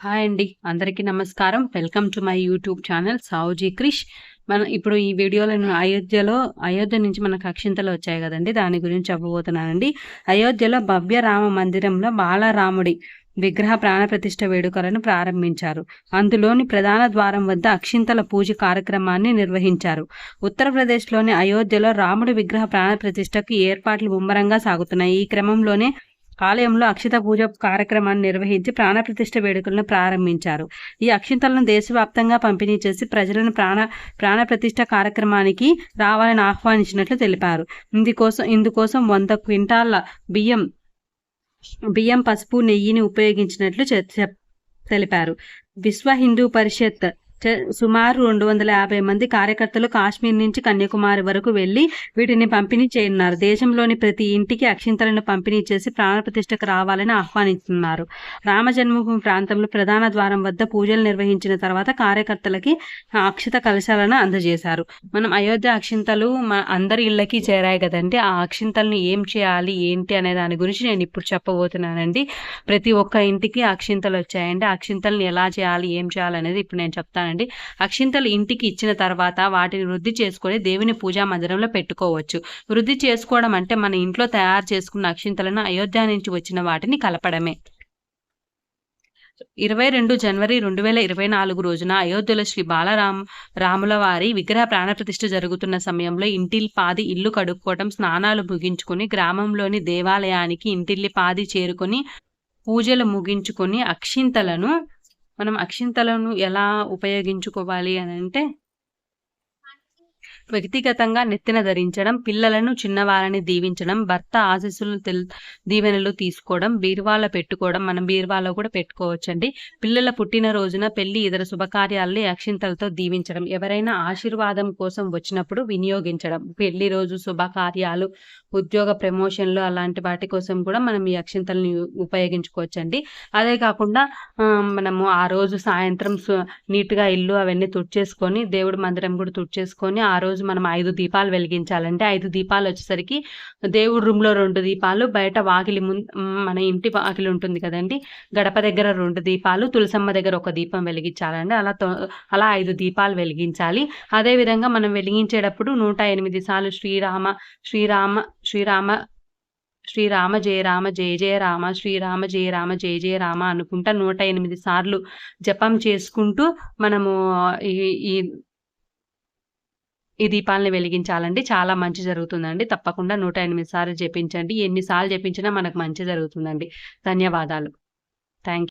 Hi అండి. అందరికీ నమస్కారం. Welcome to my YouTube channel Savuji Krish మన ఇప్పుడు ఈ వీడియోలో అయోధ్యలో అయోధ్య నుంచి మనకు అక్షింతలు వచ్చాయి కదండి. దాని గురించి చెప్పబోతున్నానండి. అయోధ్యలో భవ్య రామ మందిరంలో బాలరాముడి విగ్రహ ప్రాణప్రతిష్ఠ వేడుకలను ప్రారంభించారు. అందులోని ప్రధాన ద్వారం వద్ద అక్షింతల పూజ కార్యక్రమాన్ని నిర్వహించారు. ఉత్తరప్రదేశ్లోని అయోధ్యలో రాముడి విగ్రహ ప్రాణప్రతిష్ఠకు ఏర్పాట్లు ముమ్మరంగా సాగుతున్నాయి. ఈ క్రమంలోనే ఆలయంలో అక్షిత పూజ కార్యక్రమాన్ని నిర్వహించి ప్రాణప్రతిష్ఠ వేడుకలను ప్రారంభించారు. ఈ అక్షింతలను దేశవ్యాప్తంగా పంపిణీ చేసి ప్రజలను ప్రాణ ప్రాణప్రతిష్ఠ కార్యక్రమానికి రావాలని ఆహ్వానించినట్లు తెలిపారు. ఇందుకోసం ఇందుకోసం వంద క్వింటాల బియ్యం బియ్యం పసుపు నెయ్యిని ఉపయోగించినట్లు తెలిపారు. విశ్వ హిందూ పరిషత్ సుమారు రెండు వందల యాభై మంది కార్యకర్తలు కాశ్మీర్ నుంచి కన్యాకుమారి వరకు వెళ్ళి వీటిని పంపిణీ చేయనున్నారు. దేశంలోని ప్రతి ఇంటికి అక్షింతలను పంపిణీ చేసి ప్రాణప్రతిష్టకు రావాలని ఆహ్వానిస్తున్నారు. రామ జన్మభూమి ప్రాంతంలో ప్రధాన ద్వారం వద్ద పూజలు నిర్వహించిన తర్వాత కార్యకర్తలకి అక్షిత కలశాలను అందజేశారు. మనం అయోధ్య అక్షింతలు మన అందరి ఇళ్ళకి చేరాయి కదండి. ఆ అక్షింతలను ఏం చేయాలి? ఏంటి? అనే దాని గురించి నేను ఇప్పుడు చెప్పబోతున్నానండి. ప్రతి ఒక్క ఇంటికి అక్షింతలు వచ్చాయండి. అక్షింతలను ఎలా చేయాలి? ఏం చేయాలి అనేది ఇప్పుడు నేను చెప్తాను చెప్తానండి అక్షింతలు ఇంటికి ఇచ్చిన తర్వాత వాటిని వృద్ధి చేసుకొని దేవుని పూజా మందిరంలో పెట్టుకోవచ్చు. వృద్ధి చేసుకోవడం అంటే మన ఇంట్లో తయారు చేసుకున్న అక్షింతలను అయోధ్య నుంచి వచ్చిన వాటిని కలపడమే. ఇరవై రెండు జనవరి రెండు వేల ఇరవై నాలుగు రోజున అయోధ్యలో శ్రీ బాలరామ్ రాముల వారి విగ్రహ ప్రాణప్రతిష్ఠ జరుగుతున్న సమయంలో ఇంటిల్లి పాది ఇల్లు కడుక్కోవడం స్నానాలు ముగించుకొని గ్రామంలోని దేవాలయానికి ఇంటిల్లి పాది చేరుకొని పూజలు ముగించుకొని అక్షింతలను మనం అక్షింతలను ఎలా ఉపయోగించుకోవాలి అని అంటే వ్యక్తిగతంగా నెత్తిన ధరించడం పిల్లలను చిన్నవారిని దీవించడం భర్త ఆశీస్సులు తెల్ దీవెనలు తీసుకోవడం బీరువాలో పెట్టుకోవడం మనం బీరువాలో కూడా పెట్టుకోవచ్చండి. పిల్లల పుట్టినరోజున పెళ్ళి ఇతర శుభకార్యాలని అక్షింతలతో దీవించడం ఎవరైనా ఆశీర్వాదం కోసం వచ్చినప్పుడు వినియోగించడం పెళ్ళి రోజు శుభకార్యాలు ఉద్యోగ ప్రమోషన్లు అలాంటి వాటి కోసం కూడా మనం ఈ అక్షింతల్ని ఉపయోగించుకోవచ్చండి. అదే కాకుండా మనము ఆ రోజు సాయంత్రం నీట్గా ఇల్లు అవన్నీ తుడిచేసుకొని దేవుడి మందిరం కూడా తుడిచేసుకొని ఆ రోజు రోజు మనం ఐదు దీపాలు వెలిగించాలంటే ఐదు దీపాలు వచ్చేసరికి దేవుడి రూమ్లో రెండు దీపాలు బయట వాకిలి ముందు మన ఇంటి వాకిలి ఉంటుంది కదండి. గడప దగ్గర రెండు దీపాలు తులసమ్మ దగ్గర ఒక దీపం వెలిగించాలండి. అలా అలా ఐదు దీపాలు వెలిగించాలి. అదేవిధంగా మనం వెలిగించేటప్పుడు నూట ఎనిమిది సార్లు శ్రీరామ శ్రీరామ శ్రీరామ శ్రీరామ జయ రామ జయ జయ రామ శ్రీరామ జయ రామ జయ జయ రామ అనుకుంటా నూట ఎనిమిది సార్లు జపం చేసుకుంటూ మనము ఈ ఈ దీపాలని వెలిగించాలండి. చాలా మంచి జరుగుతుందండి. తప్పకుండా నూట ఎనిమిది సార్లు జపించండి. ఎన్నిసార్లు జపించినా మనకు మంచి జరుగుతుందండి. ధన్యవాదాలు. థ్యాంక్